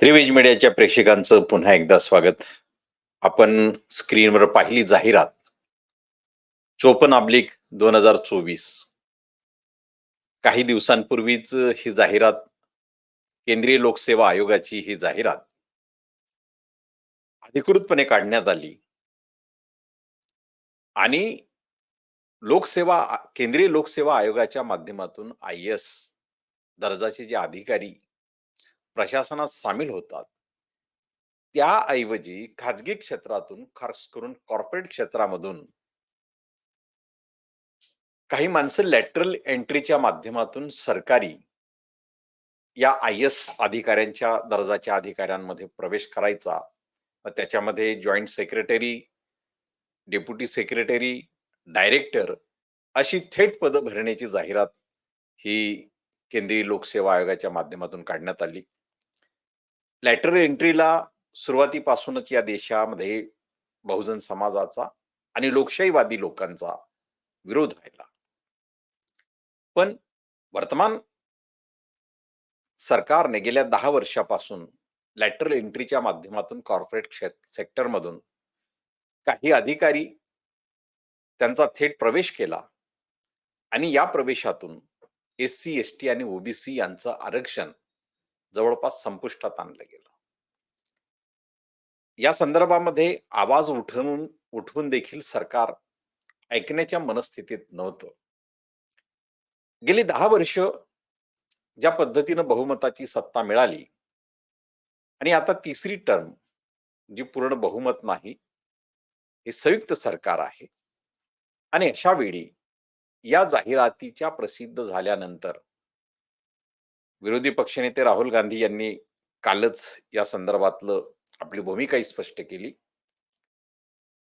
त्रिवेज मीडियाच्या प्रेक्षकांचं पुन्हा एकदा स्वागत. आपण स्क्रीनवर पाहिली जाहिरात. चोपन अब्लिक दोन हजार चोवीस. काही दिवसांपूर्वीच ही जाहिरात केंद्रीय लोकसेवा आयोगाची ही जाहिरात अधिकृतपणे काढण्यात आली. आणि लोकसेवा केंद्रीय लोकसेवा आयोगाच्या माध्यमातून आय एस दर्जाचे जे अधिकारी प्रशासनात सामील होतात. त्याऐवजी खाजगी क्षेत्रातून खास करून कॉर्पोरेट क्षेत्रामधून काही माणसं लॅटरल एंट्रीच्या माध्यमातून सरकारी या आय एस अधिकाऱ्यांच्या दर्जाच्या अधिकाऱ्यांमध्ये प्रवेश करायचा. मग त्याच्यामध्ये joint secretary deputy secretary director अशी थेट पदं भरण्याची जाहिरात ही केंद्रीय लोकसेवा आयोगाच्या माध्यमातून काढण्यात आली. लॅटरल एंट्रीला सुरुवातीपासूनच या देशामध्ये बहुजन समाजाचा आणि लोकशाहीवादी लोकांचा विरोध राहिला. पण वर्तमान सरकारने गेल्या दहा वर्षापासून लॅटरल एंट्रीच्या माध्यमातून कॉर्पोरेट सेक्टरमधून काही अधिकारी त्यांचा थेट प्रवेश केला आणि या प्रवेशातून एस सी एस टी आणि ओबीसी यांचं आरक्षण जवळपास संपुष्टात आणलं गेलं. या संदर्भामध्ये आवाज उठवून उठवून देखील सरकार ऐकण्याच्या मनस्थितीत नव्हतं. गेली दहा वर्ष ज्या पद्धतीनं बहुमताची सत्ता मिळाली आणि आता तिसरी टर्म जी पूर्ण बहुमत नाही हे संयुक्त सरकार आहे. आणि अशा वेळी या जाहिरातीच्या प्रसिद्ध झाल्यानंतर विरोधी पक्षनेते राहुल गांधी यांनी कालच या संदर्भातलं आपली भूमिकाही स्पष्ट केली.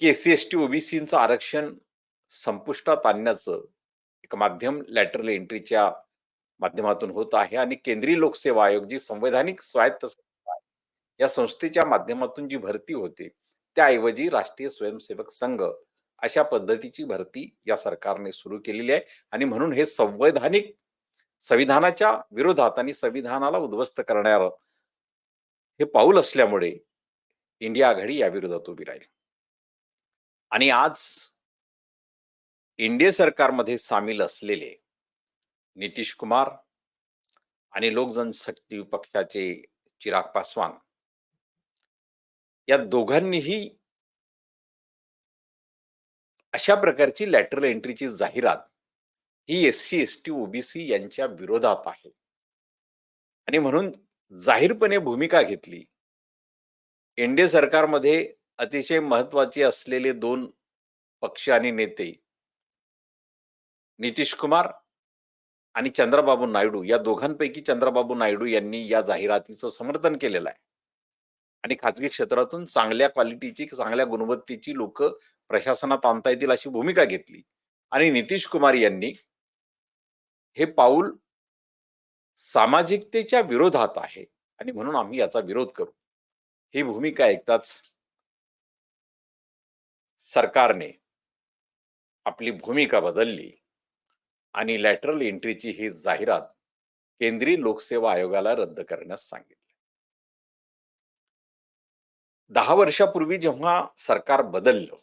की एस सी एस टी ओबीसीचं आरक्षण संपुष्टात आणण्याचं एक माध्यम लॅटरल एंट्रीच्या माध्यमातून होत आहे आणि केंद्रीय लोकसेवा आयोग जी संवैधानिक स्वायत्त आहे, या संस्थेच्या माध्यमातून जी भरती होते त्याऐवजी राष्ट्रीय स्वयंसेवक संघ अशा पद्धतीची भरती या सरकारने सुरू केलेली आहे. आणि म्हणून हे संवैधानिक संविधानाच्या विरोधात आणि संविधानाला उद्ध्वस्त करणार हे पाऊल असल्यामुळे इंडिया आघाडी या विरोधात उभी राहील. आणि आज इंडिया सरकारमध्ये सामील असलेले नितीश कुमार आणि लोकजनशक्ती पक्षाचे चिराग पासवान या दोघांनीही अशा प्रकारची लॅटरल एंट्रीची जाहिरात ही S C S T OBC यांच्या विरोधात आहे. आणि म्हणून जाहीरपणे भूमिका घेतली. एनडीए सरकारमध्ये अतिशय महत्त्वाचे असलेले दोन पक्ष आणि नेते नितीश कुमार आणि चंद्रबाबू नायडू. या दोघांपैकी चंद्रबाबू नायडू यांनी या जाहिरातीचं समर्थन केलेलं आहे. आणि खाजगी क्षेत्रातून चांगल्या क्वालिटीची चांगल्या गुणवत्तेची लोक प्रशासनात आणता येतील अशी भूमिका घेतली. आणि नितीश कुमार यांनी हे पाऊल सामाजिकतेच्या विरोधात आहे आणि म्हणून आम्ही याचा विरोध करू. ही भूमिका ऐकताच सरकारने आपली भूमिका बदलली आणि लॅटरल एंट्रीची ही जाहिरात केंद्रीय लोकसेवा आयोगाला रद्द करण्यास सांगितले. दहा वर्षापूर्वी जेव्हा सरकार बदललं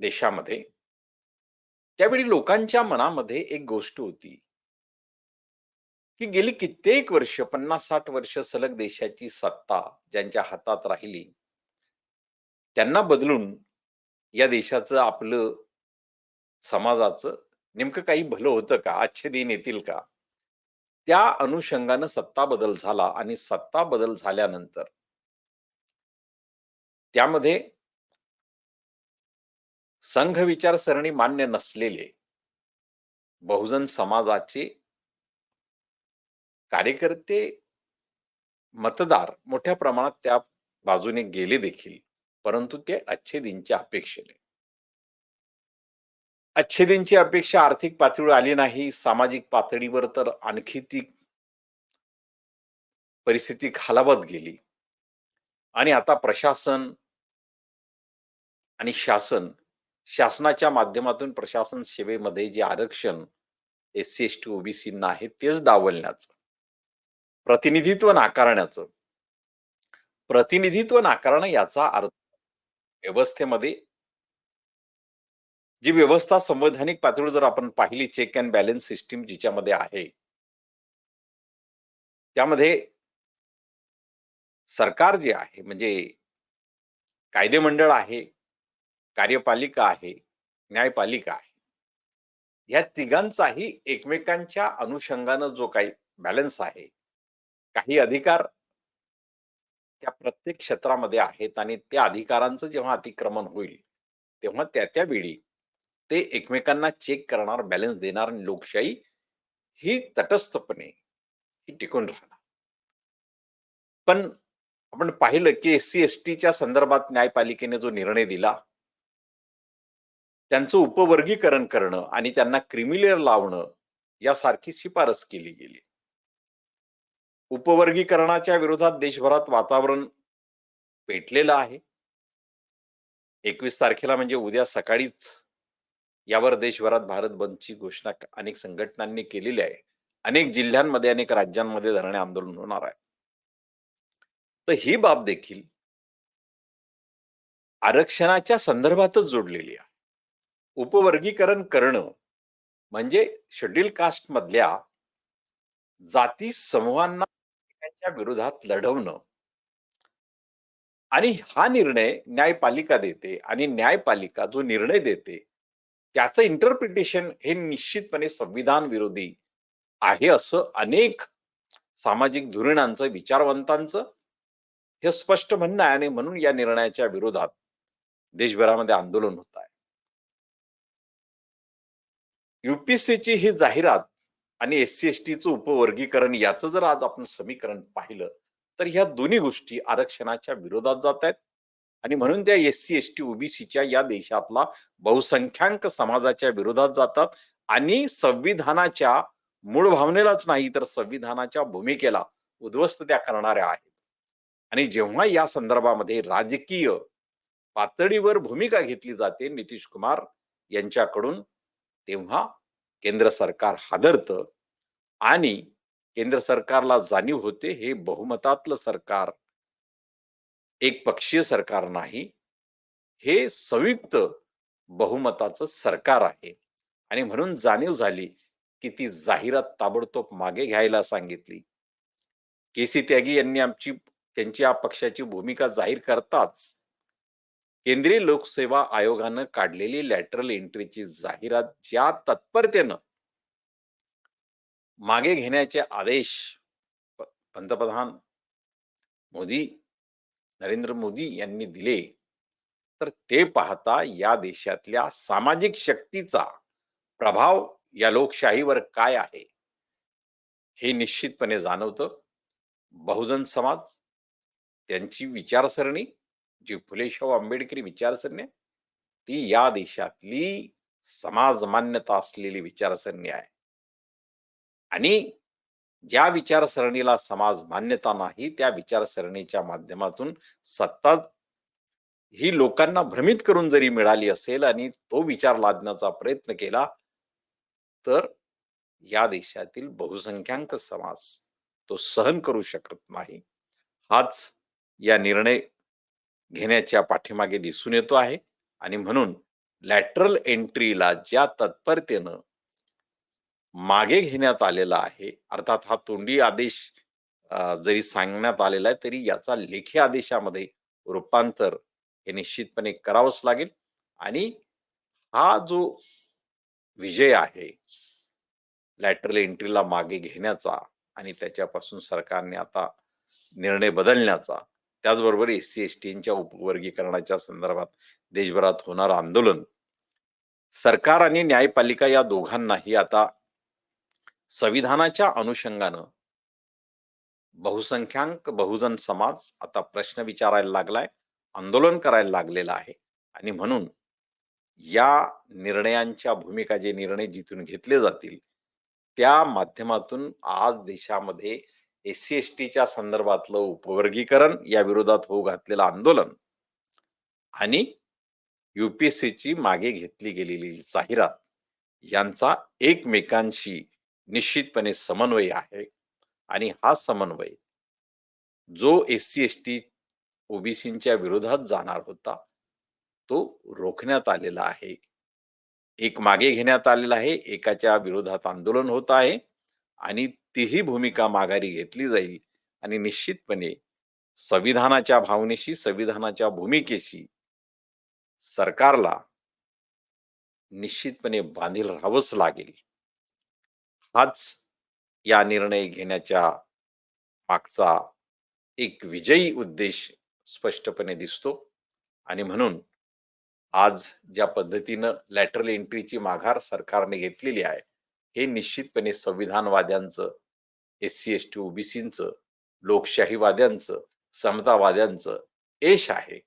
देशामध्ये त्यावेळी लोकांच्या मनामध्ये एक गोष्ट होती. की गेली कित्येक वर्ष पन्नास साठ वर्ष सलग देशाची सत्ता ज्यांच्या हातात राहिली त्यांना बदलून या देशाचं आपलं समाजाचं नेमकं काही भलं होतं का? आजचे दिन येतील का? त्या अनुषंगानं सत्ता बदल झाला आणि सत्ता बदल झाल्यानंतर त्यामध्ये संघ विचारसरणी मान्य नसलेले बहुजन समाजाचे कार्यकर्ते मतदार मोठ्या प्रमाणात त्या बाजूने गेले देखील परंतु ते अच्छे दिनच्या अपेक्षेने. अच्छे दिनची अपेक्षा आर्थिक पातळीवर आली नाही सामाजिक पातळीवर तर आणखी ती परिस्थिती खालावत गेली. आणि आता प्रशासन आणि शासन शासनाच्या माध्यमातून प्रशासन सेवेमध्ये जे आरक्षण एस सी एस टी ओबीसींना आहे तेच डावलण्याचं. प्रतिनिधित्व नाकारण्याचं. प्रतिनिधित्व नाकारणं याचा अर्थ व्यवस्थेमध्ये जी व्यवस्था संवैधानिक पातळीवर जर आपण पाहिली चेक अँड बॅलन्स सिस्टीम जिच्यामध्ये आहे त्यामध्ये सरकार जे आहे म्हणजे कायदे मंडळ आहे कार्यपालिका आहे न्यायपालिका आहे. या तिघांचाही एकमेकांच्या अनुषंगानं जो काही बॅलन्स आहे काही अधिकार त्या प्रत्येक क्षेत्रामध्ये आहेत आणि त्या अधिकारांचं जेव्हा अतिक्रमण होईल तेव्हा त्या त्या वेळी ते एकमेकांना चेक करणार बॅलन्स देणार आणि लोकशाही ही तटस्थपणे ही टिकून राहणार. पण आपण पाहिलं की एस सी एस टीच्या संदर्भात न्यायपालिकेने जो निर्णय दिला त्यांचं उपवर्गीकरण करणं आणि त्यांना क्रिमिलेअर लावणं यासारखी शिफारस केली गेली. उपवर्गीकरणाच्या विरोधात देशभरात वातावरण पेटलेलं आहे. एकवीस तारखेला म्हणजे उद्या सकाळीच यावर देशभरात भारत बंदची घोषणा अनेक संघटनांनी केलेली आहे. अनेक जिल्ह्यांमध्ये अनेक राज्यांमध्ये धरणे आंदोलन होणार आहे. तर ही बाब देखील आरक्षणाच्या संदर्भातच जोडलेली आहे. उपवर्गीकरण करणं म्हणजे शेड्यूल कास्ट मधल्या जाती समूहांना विरोधात लढवणं. आणि हा निर्णय न्यायपालिका देते आणि न्यायपालिका जो निर्णय देते त्याचं इंटरप्रिटेशन हे निश्चितपणे संविधान विरोधी आहे असं अनेक सामाजिक धोरणांचं विचारवंतांचं हे स्पष्ट म्हणणं आहे आणि म्हणून या निर्णयाच्या विरोधात देशभरामध्ये आंदोलन होत आहे. युपीएससीची ही जाहिरात आणि एस सी एस टीचं उपवर्गीकरण याचं जर आज आपण समीकरण पाहिलं तर ह्या दोन्ही गोष्टी आरक्षणाच्या विरोधात जात आहेत. आणि म्हणून त्या एस सी एस टी ओबीसीच्या या देशातला बहुसंख्याक समाजाच्या विरोधात जातात आणि संविधानाच्या मूळ भावनेलाच नाही तर संविधानाच्या भूमिकेला उद्ध्वस्त त्या करणाऱ्या आहेत. आणि जेव्हा या संदर्भामध्ये राजकीय पातळीवर भूमिका घेतली जाते नितीश कुमार यांच्याकडून तेव्हा केंद्र सरकार हादरतं आणि केंद्र सरकारला जाणीव होते हे बहुमतातलं सरकार एक पक्षीय सरकार नाही हे संयुक्त बहुमताचं सरकार आहे. आणि म्हणून जाणीव झाली की ती जाहिरात ताबडतोब मागे घ्यायला सांगितली. केसी त्यागी यांनी आमची त्यांची या पक्षाची भूमिका जाहीर करताच केंद्रीय लोकसेवा आयोगानं काढलेली लॅटरल एंट्रीची जाहिरात ज्या तत्परतेनं मागे घेण्याचे आदेश पंतप्रधान मोदी नरेंद्र मोदी यांनी दिले तर ते पाहता या देशातल्या सामाजिक शक्तीचा प्रभाव या लोकशाहीवर काय आहे हे निश्चितपणे जाणवतं. बहुजन समाज त्यांची विचारसरणी जी फुलेशाहू आंबेडकरी विचारसरणी आहे ती या देशातली समाज मान्यता असलेली विचारसरणी आहे. आणि ज्या विचारसरणीला समाज मान्यता नाही त्या विचारसरणीच्या माध्यमातून सत्ता ही लोकांना भ्रमित करून जरी मिळाली असेल आणि तो विचार लादण्याचा प्रयत्न केला तर या देशातील बहुसंख्याक समाज तो सहन करू शकत नाही. हाच या निर्णय घेण्याच्या पाठीमागे दिसून येतो आहे. आणि म्हणून लॅटरल एंट्रीला ज्या तत्परतेनं मागे घेण्यात आलेला आहे अर्थात हा तोंडी आदेश जरी सांगण्यात आलेला आहे तरी याचा लेखी आदेशामध्ये रूपांतर हे निश्चितपणे करावंच लागेल. आणि हा जो विजय आहे लॅटरल एंट्रीला मागे घेण्याचा आणि त्याच्यापासून सरकारने आता निर्णय बदलण्याचा त्याचबरोबर एस सी एस टींच्या उपवर्गीकरणाच्या संदर्भात देशभरात होणार आंदोलन. सरकार आणि न्यायपालिका या दोघांनाही आता संविधानाच्या अनुषंगानं बहुसंख्याक बहुजन समाज आता प्रश्न विचारायला लागलाय आंदोलन करायला लागलेला आहे आणि म्हणून या निर्णयांच्या भूमिका जे निर्णय जिथून घेतले जातील त्या माध्यमातून आज देशामध्ये एस सी एस टीच्या संदर्भातलं उपवर्गीकरण या विरोधात होऊ घातलेलं आंदोलन आणि युपीएससीची मागे घेतली गेलेली जाहिरात यांचा एकमेकांशी निश्चितपणे समन्वय आहे आणि हा समन्वय जो एस सी एस टी ओबीसींच्या विरोधात जाणार होता तो रोखण्यात आलेला आहे. एक मागे घेण्यात आलेला आहे एकाच्या विरोधात आंदोलन होत आहे. आणि तीही भूमिका माघारी घेतली जाईल. आणि निश्चितपणे संविधानाच्या भावनेशी संविधानाच्या भूमिकेशी सरकारला निश्चितपणे बांधील राहावंच लागेल. हाच या निर्णय घेण्याच्या मागचा एक विजयी उद्देश स्पष्टपणे दिसतो. आणि म्हणून आज ज्या पद्धतीनं लॅटरल एंट्रीची माघार सरकारने घेतलेली आहे हे निश्चितपणे संविधानवाद्यांचं एस सी एस टी ओबीसींचं लोकशाहीवाद्यांचं समतावाद्यांचं यश आहे.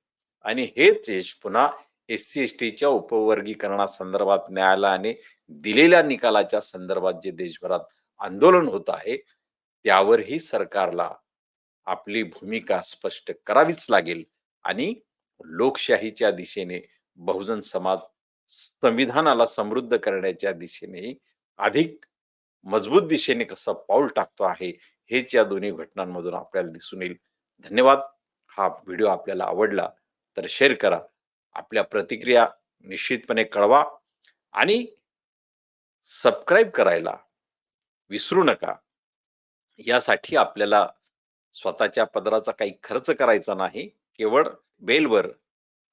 आणि हेच यश पुन्हा एस सी एस टीच्या उपवर्गीकरणासंदर्भात न्यायालयाने दिलेल्या निकालाच्या संदर्भात जे देशभरात आंदोलन होत आहे त्यावरही सरकारला आपली भूमिका स्पष्ट करावीच लागेल आणि लोकशाहीच्या दिशेने बहुजन समाज संविधानाला समृद्ध करण्याच्या दिशेने अधिक मजबूत दिशेने कसं पाऊल टाकतो आहे हेच या दोन्ही घटनांमधून आपल्याला दिसून येईल. धन्यवाद. हा व्हिडिओ आपल्याला आवडला तर शेअर करा. आपल्या प्रतिक्रिया निश्चितपणे कळवा आणि सबस्क्राईब करायला विसरू नका. यासाठी आपल्याला स्वतःच्या पदराचा काही खर्च करायचा नाही. केवळ बेलवर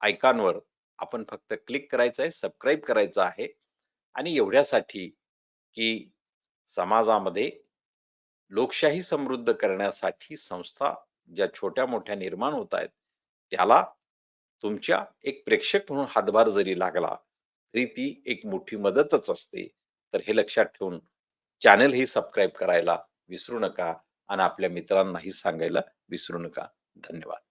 आयकॉनवर आपण फक्त क्लिक करायचं आहे सबस्क्राईब करायचं आहे आणि एवढ्यासाठी की समाजामध्ये लोकशाही समृद्ध करण्यासाठी संस्था ज्या छोट्या मोठ्या निर्माण होत आहेत त्याला तुमच्या एक प्रेक्षक म्हणून हातभार जरी लागला तरी ती एक मोठी मदतच असते. तर हे लक्षात ठेवून चॅनल ही सबस्क्राईब करायला विसरू नका आणि आपल्या मित्रांनाही सांगायला विसरू नका. धन्यवाद.